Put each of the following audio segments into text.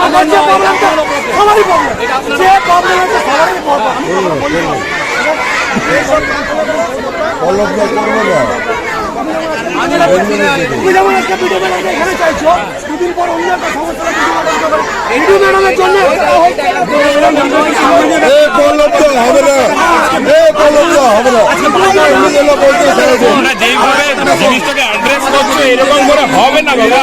আমাদের যে প্রবলেমটা সবারই প্রবলেম যে প্রবলেম আছে সবারই প্রবলেম করব না যেইভাবে জিনিসটাকে অ্যাড্রেস করছ এরকম করে হবে না বাবা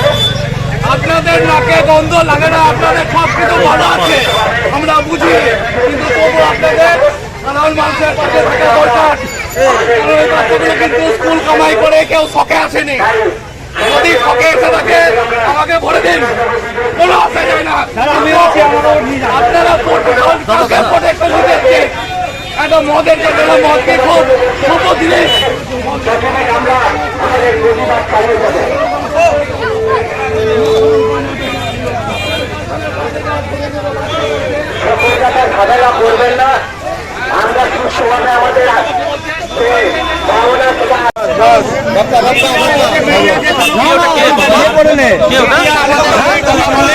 আপনাদের নাকে গন্ধ লাগে না, আপনাদের সব কিছু ভালো আছে। আমরা বুঝি, কিন্তু তবু আপনাদের সাধারণ মানুষের পাশে থাকা দরকার। কিন্তু স্কুল কামাই করে কেউ শখে আসেনি। যদি শখে দিন। কোনো না। আপনারা মদকে খুব জিনিস ঝামেলা করবেন না আমরা সুস্থভাবে আমাদের ভাবনা থেকে বাপ্পা, বাপ্পা, বাপ্পা।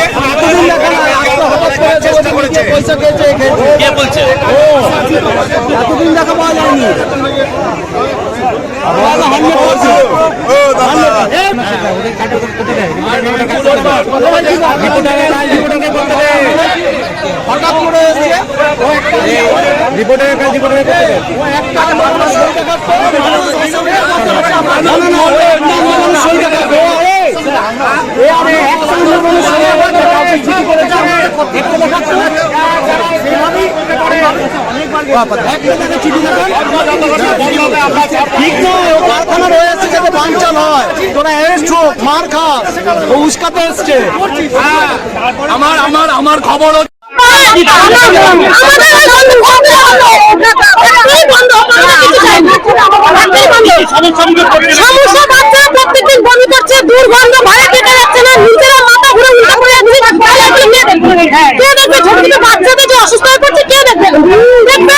কে বলছে ও দাদা ঠিক নয় ও কারখানা রয়েছে যাতে বাঞ্চাল হয়। তোরা এসছ মার খাস উস্কাতে এসছে। আমার আমার আমার খবর সমস্যা বাচ্চা প্রত্যেকদিন বমি করছে দুর্গন্ধ ভাড়া কেটে যাচ্ছে না নিজেরা মাথা ঘুরে উল্টা করে যাচ্ছে কে ছোট বাচ্চাদের যে অসুস্থ হয়ে পড়ছে, কে দেখবে? দেখবে?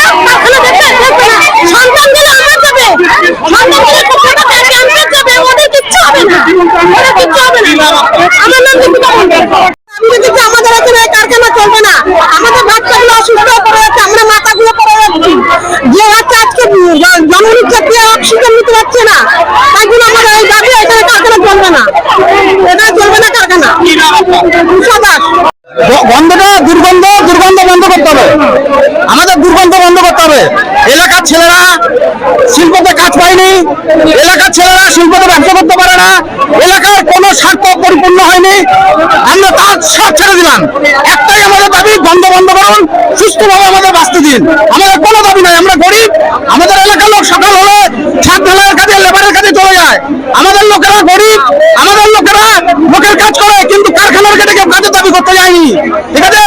আমাদের এখানে কারখানা চলবে না। আমাদের বাচ্চাগুলো অসুস্থ হয়ে পড়ে যাচ্ছে, আমরা মাথাগুলো পড়ে যাচ্ছি। যে হচ্ছে আজকে অক্সিজেন নিতে পারছে না। তাই জন্য আমাদের এই দাবি এখানে কারখানা চলবে না। এখানে চলবে না কারখানা দাস গন্ধটা দুর্গন্ধ দুর্গন্ধ বন্ধ করতে হবে আমাদের দুর্গন্ধ বন্ধ করতে হবে এলাকার ছেলেরা শিল্পতে কাজ পায়নি। এলাকার ছেলেরা শিল্পতে ব্যবসা করতে পারে না। এলাকায় কোনো স্বার্থ পরিপূর্ণ হয়নি। আমরা কাজ সব ছেড়ে দিলাম। একটাই আমাদের দাবি, বন্ধ বন্ধ করুন, সুস্থভাবে আমাদের বাঁচতে দিন। আমাদের কোনো দাবি নাই, আমরা গরিব। আমাদের এলাকার লোক সকাল হলে ছাদ ঢালাইয়ের কাজে লেবারের কাজে চলে যায় আমাদের লোকেরা গরিব আমাদের লোকেরা লোকের কাজ করে কিন্তু কারখানার গেটে কেউ কাজের দাবি করতে যায়নি ঠিক আছে কিন-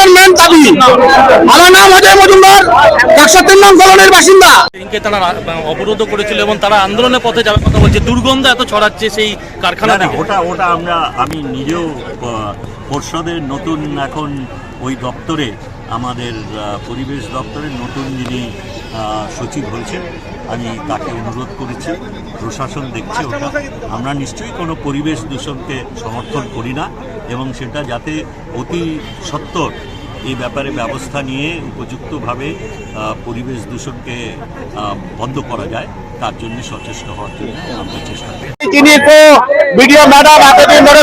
দাবি। আমার নাম অজয় মজুমদার একশো তিন নং কলোনির বাসিন্দা। তারা অবরোধ করেছিল এবং তারা আন্দোলনের পথে যাওয়ার কথা বলছে। দুর্গন্ধ এত ছড়াচ্ছে সেই কারখানা ওটা ওটা আমরা আমি নিজেও পর্ষদের নতুন এখন ওই দপ্তরে আমাদের পরিবেশ দপ্তরের নতুন যিনি সচিব হয়েছেন আমি তাকে অনুরোধ করেছি প্রশাসন দেখছে ওটা। আমরা নিশ্চয়ই কোনো পরিবেশ দূষণকে সমর্থন করি না এবং সেটা যাতে অতি সত্বর এই ব্যাপারে ব্যবস্থা নিয়ে উপযুক্তভাবে পরিবেশ দূষণকে বন্ধ করা যায়, তার জন্য সচেষ্ট হওয়ার জন্য আমরা চেষ্টা করি। তিনি তো ভিডিও ম্যাডাম এতদিন ধরে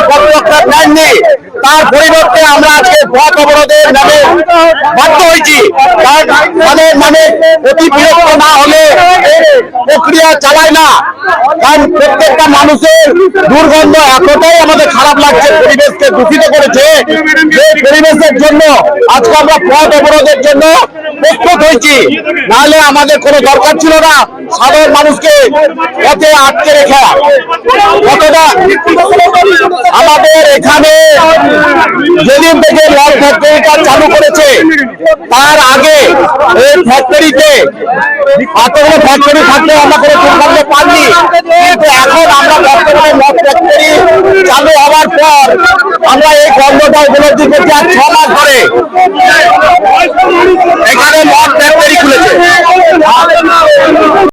তার পরিবর্তে আমরা আজকে পথ অবরোধের নামে বাধ্য হয়েছি। তাদের মানে মানে অতি বিরক্ত না হলে প্রক্রিয়া চালায় না। কারণ প্রত্যেকটা মানুষের দুর্গন্ধ এতটাই আমাদের খারাপ লাগছে, পরিবেশকে দূষিত করেছে। যে পরিবেশের জন্য আজকে আমরা পথ অবরোধের জন্য প্রস্তুত হয়েছি। নাহলে আমাদের কোনো দরকার ছিল না। সাধারণ মানুষকে পথে আটকে রেখা। কতটা আমাদের এখানে যেদিন থেকে লল ফ্যাক্টরিটা চালু করেছে, তার আগে এই ফ্যাক্টরিতে এতগুলো ফ্যাক্টরি থাকলে আমরা কোনো দুর্গন্ধ পাইনি কিন্তু এখন আমরা বর্তমানে মদ ফ্যাক্টরি চালু হওয়ার পর আমরা এই কর্মটা উপলব্ধি করছি আর ছ মাস ধরে